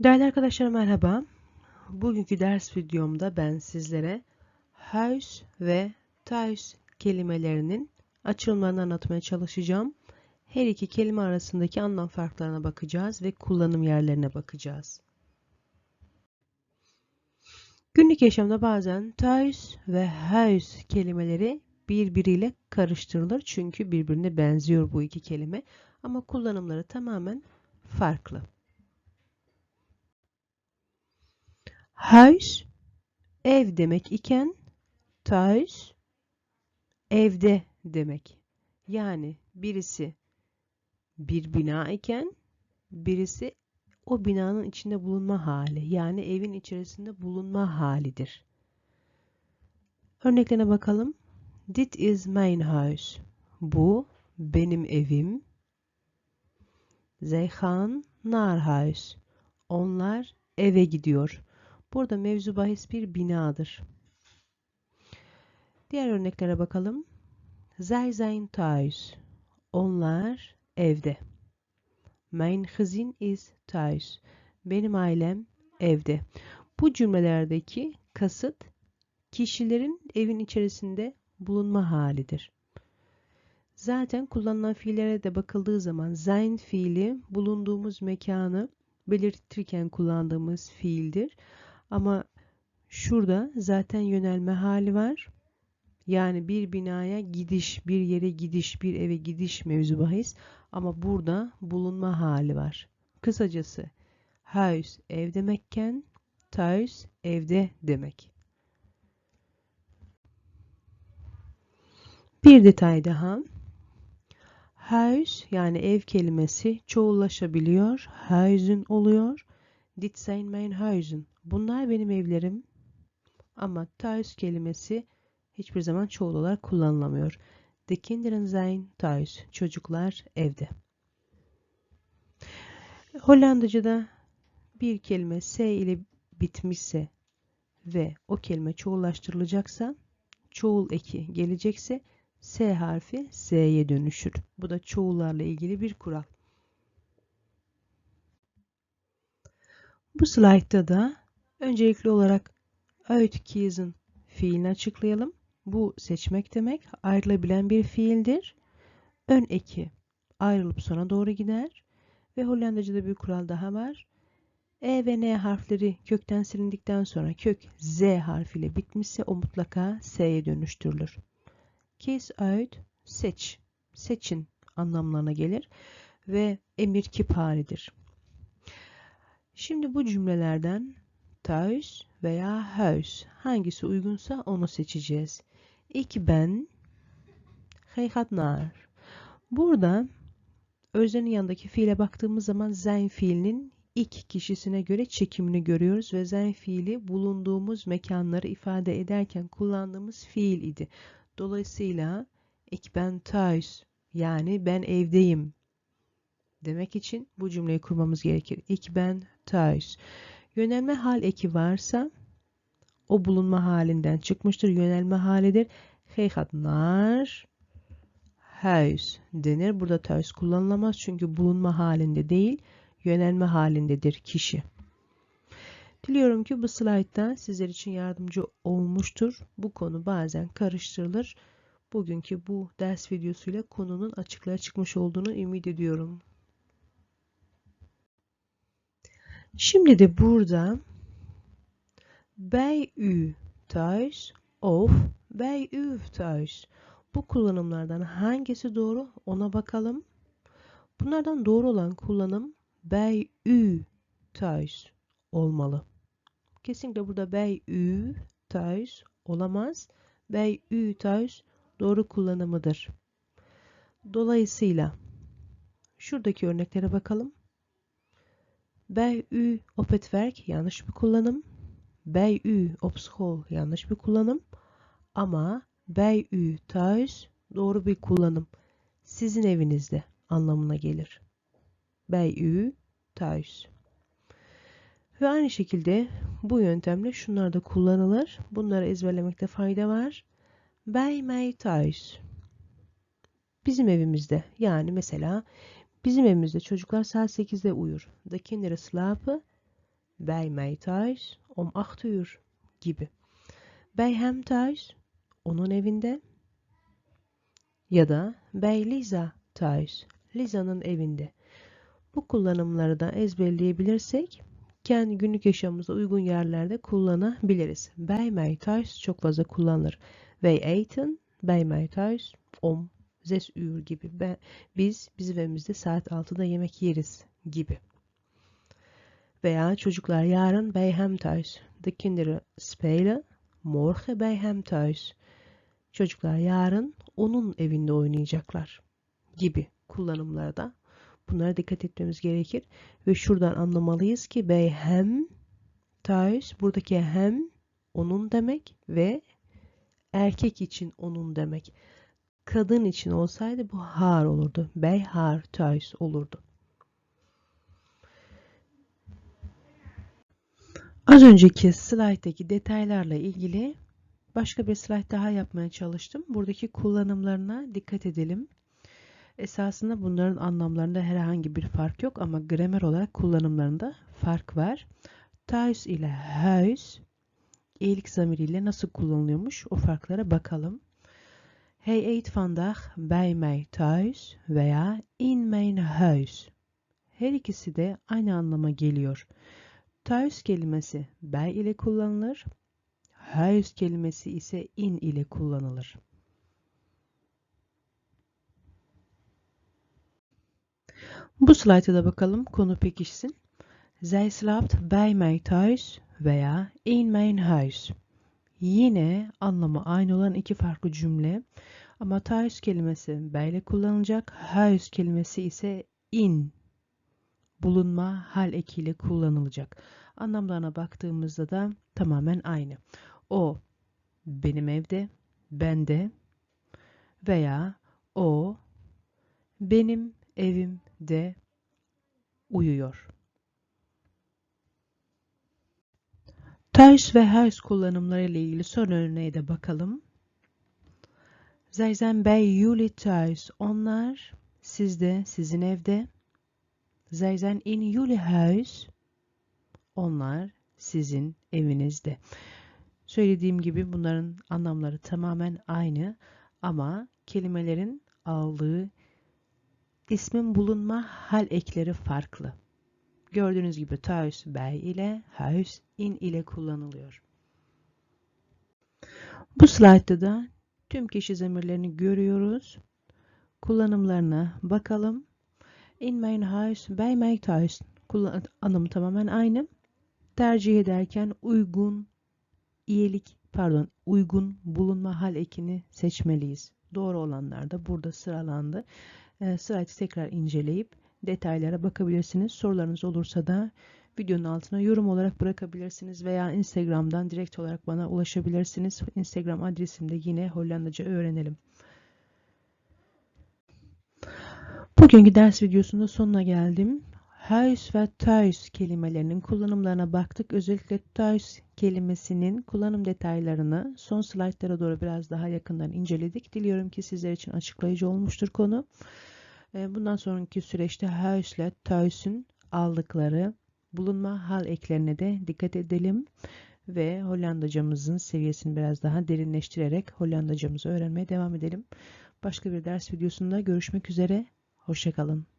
Değerli arkadaşlar merhaba. Bugünkü ders videomda ben sizlere huis ve thuis kelimelerinin açılımlarını anlatmaya çalışacağım. Her iki kelime arasındaki anlam farklarına bakacağız ve kullanım yerlerine bakacağız. Günlük yaşamda bazen thuis ve huis kelimeleri birbiriyle karıştırılır. Çünkü birbirine benziyor bu iki kelime ama kullanımları tamamen farklı. Huis ev demek iken thuis evde demek. Yani birisi bir bina iken birisi o binanın içinde bulunma hali. Yani evin içerisinde bulunma halidir. Örneklerine bakalım. Dit is mein Haus. Bu benim evim. Zij gaan naar huis. Onlar eve gidiyor. Burada mevzu bahis bir binadır. Diğer örneklere bakalım. Zij zijn thuis. Onlar evde. Mijn gezin is thuis. Benim ailem evde. Bu cümlelerdeki kasıt kişilerin evin içerisinde bulunma halidir. Zaten kullanılan fiillere de bakıldığı zaman sein fiili bulunduğumuz mekanı belirtirken kullandığımız fiildir. Ama şurada zaten yönelme hali var. Yani bir binaya gidiş, bir yere gidiş, bir eve gidiş mevzu bahis. Ama burada bulunma hali var. Kısacası huis ev demekken thuis evde demek. Bir detay daha. Huis yani ev kelimesi çoğullaşabiliyor. Huizen oluyor. Dit zijn mijn huizen. Bunlar benim evlerim. Ama thuis kelimesi hiçbir zaman çoğul olarak kullanılamıyor. De kinderen zijn thuis. Çocuklar evde. Hollandaca'da bir kelime s ile bitmişse ve o kelime çoğullaştırılacaksa çoğul eki gelecekse S harfi S'ye dönüşür. Bu da çoğullarla ilgili bir kural. Bu slaytta da öncelikli olarak uitkiezen fiilini açıklayalım. Bu seçmek demek ayrılabilen bir fiildir. Ön eki ayrılıp sona doğru gider. Ve Hollandaca'da bir kural daha var. E ve N harfleri kökten silindikten sonra kök Z harfiyle bitmişse o mutlaka S'ye dönüştürülür. Kiss out, seç, seçin anlamlarına gelir ve emir kiparidir. Şimdi bu cümlelerden thuis veya huis hangisi uygunsa onu seçeceğiz. İlk ben naar. Burada öznenin yanındaki fiile baktığımız zaman zijn fiilinin ilk kişisine göre çekimini görüyoruz ve zijn fiili bulunduğumuz mekanları ifade ederken kullandığımız fiil idi. Dolayısıyla ik ben thuis yani ben evdeyim demek için bu cümleyi kurmamız gerekir. Ik ben thuis. Yönelme hal eki varsa o bulunma halinden çıkmıştır. Yönelme halidir. Naar huis denir. Burada thuis kullanılamaz çünkü bulunma halinde değil, yönelme halindedir kişi. Diliyorum ki bu slaytta sizler için yardımcı olmuştur. Bu konu bazen karıştırılır. Bugünkü bu ders videosuyla konunun açıklığa çıkmış olduğunu ümit ediyorum. Şimdi de burada bij u of bij u. Bu kullanımlardan hangisi doğru ona bakalım. Bunlardan doğru olan kullanım bij u olmalı. Kesinlikle burada bij u olamaz. Bij u doğru kullanımıdır. Dolayısıyla şuradaki örneklere bakalım. Bij u op het werk yanlış bir kullanım. Bij u op school yanlış bir kullanım. Ama u thuis doğru bir kullanım. Sizin evinizde anlamına gelir. U thuis. Ve aynı şekilde bu yöntemle şunlar da kullanılır. Bunları ezberlemekte fayda var. Bij mij thuis. Bizim evimizde. Yani mesela bizim evimizde çocuklar saat 8'de uyur. De kinderen slapen bij mij thuis om 8 uur gibi. Bij hem thuis, onun evinde. Ya da bij Lisa thuis, Lisa'nın evinde. Bu kullanımları da ezberleyebilirsek kendi günlük yaşamımıza uygun yerlerde kullanabiliriz. Bij mij thuis çok fazla kullanılır. Wij eten bij mij thuis om 6 uur gibi. Ben, biz bizim evimizde saat 6'da yemek yeriz gibi. Veya çocuklar yarın bij hem thuis. De kinderen spelen morgen bij hem. Çocuklar yarın onun evinde oynayacaklar gibi kullanımlarda bunlara dikkat etmemiz gerekir ve şuradan anlamalıyız ki bij hem buradaki hem onun demek ve erkek için onun demek. Kadın için olsaydı bu har olurdu. Bij haar thuis olurdu. Az önceki slayttaki detaylarla ilgili başka bir slayt daha yapmaya çalıştım. Buradaki kullanımlarına dikkat edelim. Esasında bunların anlamlarında herhangi bir fark yok ama gramer olarak kullanımlarında fark var. Thuis ile huis iyilik zamiriyle nasıl kullanılıyormuş o farklara bakalım. Hij eet vandaag bij mij thuis veya in mijn huis. Her ikisi de aynı anlama geliyor. Thuis kelimesi bij ile kullanılır. Huis kelimesi ise in ile kullanılır. Bu slayta da bakalım konu pekişsin. Zij slaapt bij mij thuis veya in mijn huis. Yine anlamı aynı olan iki farklı cümle ama thuis kelimesi bij ile kullanılacak. Huis kelimesi ise in bulunma hal ekiyle kullanılacak. Anlamlarına baktığımızda da tamamen aynı. O benim evde, bende veya o benim evimde uyuyor. Thuis ve huis kullanımları ile ilgili son örneğe de bakalım. Zijn bij jullie thuis. Onlar sizde, sizin evde. Zijn in jullie huis. Onlar sizin evinizde. Söylediğim gibi bunların anlamları tamamen aynı ama kelimelerin aldığı ismin bulunma hal ekleri farklı. Gördüğünüz gibi thuis bij ile, huis in ile kullanılıyor. Bu slaytta da tüm kişi zamirlerini görüyoruz. Kullanımlarına bakalım. In huis, bij mij thuis. Kullan anlamı tamamen aynı. Tercih ederken uygun, iyilik, pardon, uygun bulunma hal ekini seçmeliyiz. Doğru olanlar da burada sıralandı. E, slaytı tekrar inceleyip detaylara bakabilirsiniz. Sorularınız olursa da videonun altına yorum olarak bırakabilirsiniz veya Instagram'dan direkt olarak bana ulaşabilirsiniz. Instagram adresim de yine Hollandaca öğrenelim. Bugünkü ders videosunda sonuna geldim. Huis ve thuis kelimelerinin kullanımlarına baktık. Özellikle thuis kelimesinin kullanım detaylarını son slaytlara doğru biraz daha yakından inceledik. Diliyorum ki sizler için açıklayıcı olmuştur konu. Bundan sonraki süreçte huis ile thuis'ün aldıkları bulunma hal eklerine de dikkat edelim ve Hollandacamızın seviyesini biraz daha derinleştirerek Hollandacamızı öğrenmeye devam edelim. Başka bir ders videosunda görüşmek üzere. Hoşçakalın.